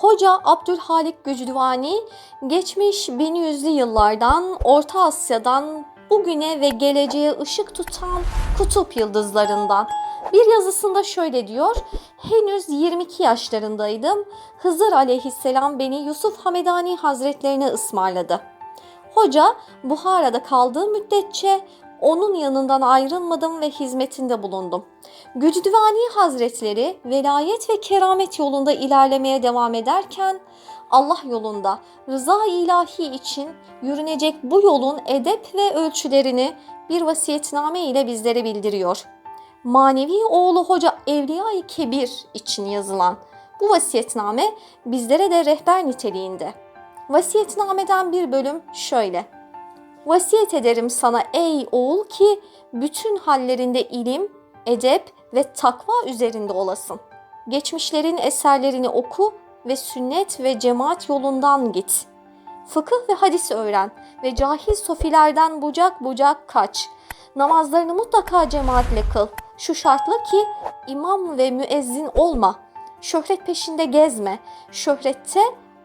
Hoca Abdülhalik Gücdüvani geçmiş 1100'lü yıllardan Orta Asya'dan bugüne ve geleceğe ışık tutan kutup yıldızlarından. Bir yazısında şöyle diyor. Henüz 22 yaşlarındaydım. Hızır aleyhisselam beni Yusuf Hamedani Hazretlerine ısmarladı. Hoca Buhara'da kaldığı müddetçe onun yanından ayrılmadım ve hizmetinde bulundum. Gücdüvani Hazretleri velayet ve keramet yolunda ilerlemeye devam ederken Allah yolunda rıza ilahi için yürünecek bu yolun edep ve ölçülerini bir vasiyetname ile bizlere bildiriyor. Manevi oğlu Hoca Evliya-i Kebir için yazılan bu vasiyetname bizlere de rehber niteliğinde. Vasiyetnameden bir bölüm şöyle. Vasiyet ederim sana ey oğul ki bütün hallerinde ilim, edep ve takva üzerinde olasın. Geçmişlerin eserlerini oku ve sünnet ve cemaat yolundan git. Fıkıh ve hadis öğren ve cahil sofilerden bucak bucak kaç. Namazlarını mutlaka cemaatle kıl. Şu şartla ki imam ve müezzin olma. Şöhret peşinde gezme. Şöhrette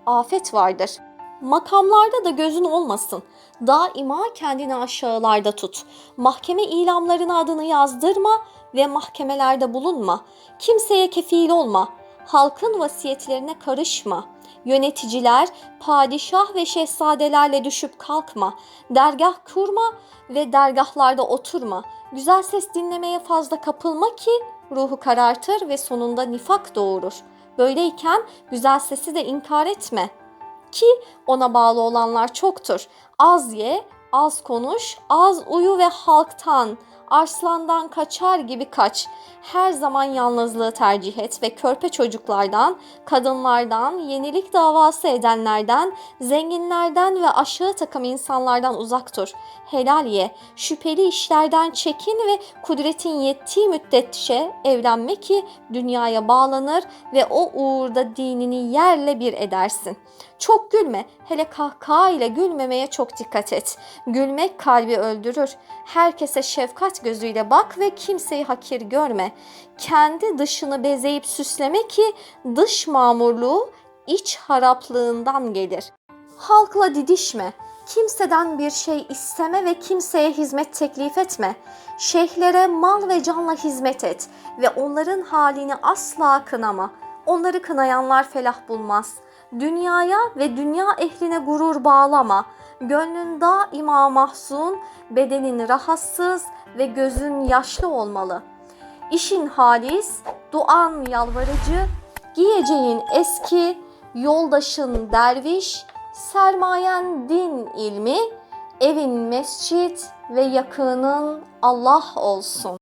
afet vardır. Makamlarda da gözün olmasın. Daima kendini aşağılarda tut. Mahkeme ilamlarına adını yazdırma ve mahkemelerde bulunma. Kimseye kefil olma. Halkın vasiyetlerine karışma. Yöneticiler, padişah ve şehzadelerle düşüp kalkma. Dergah kurma ve dergahlarda oturma. Güzel ses dinlemeye fazla kapılma ki ruhu karartır ve sonunda nifak doğurur. Böyleyken güzel sesi de inkar etme.'' Ki ona bağlı olanlar çoktur. Az ye, az konuş, az uyu ve halktan, arslandan kaçar gibi kaç. Her zaman yalnızlığı tercih et ve körpe çocuklardan, kadınlardan, yenilik davası edenlerden, zenginlerden ve aşağı takım insanlardan uzak dur. Helal ye, şüpheli işlerden çekin ve kudretin yettiği müddetçe evlenme ki dünyaya bağlanır ve o uğurda dinini yerle bir edersin. Çok gülme, hele kahkaha ile gülmemeye çok dikkat et. Gülmek kalbi öldürür. Herkese şefkat gözüyle bak ve kimseyi hakir görme. Kendi dışını bezeyip süsleme ki dış mamurluğu iç haraplığından gelir. Halkla didişme. Kimseden bir şey isteme ve kimseye hizmet teklif etme. Şeyhlere mal ve canla hizmet et ve onların halini asla kınama. Onları kınayanlar felah bulmaz. Dünyaya ve dünya ehline gurur bağlama. Gönlün daima mahzun, bedenin rahatsız ve gözün yaşlı olmalı. İşin halis, duan yalvarıcı, giyeceğin eski, yoldaşın derviş, sermayen din ilmi, evin mescit ve yakının Allah olsun.